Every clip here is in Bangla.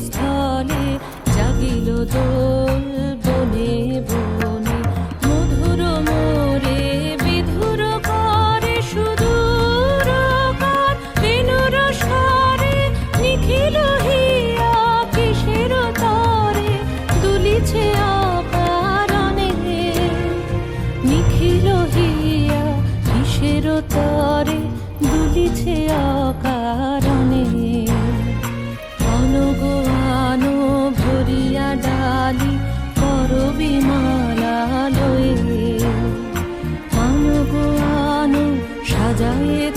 স্থলে জাগিল দোল বনে বনে।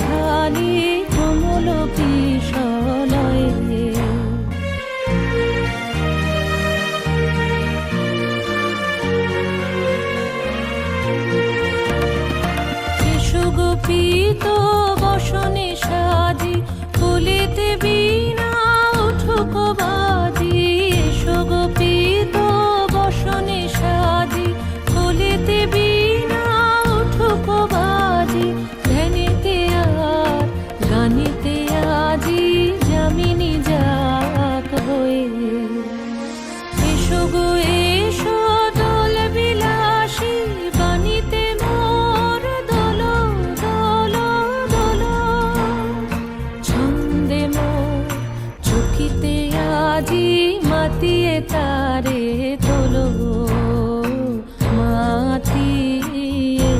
থালি কমল এসো গোপিত বসনে সাজি মাতিয়ে তারে তোলো, মাতিয়ে।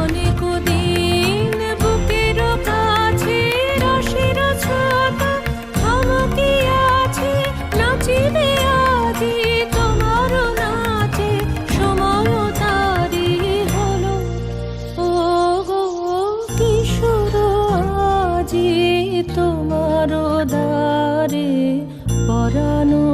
অনেক বুকের কাছে রসের থমকে আছে, নাচিবে তোমার নাচে, সময় তারি হলো। ও কিশোর, আজি তোমার দ্বারে পরানো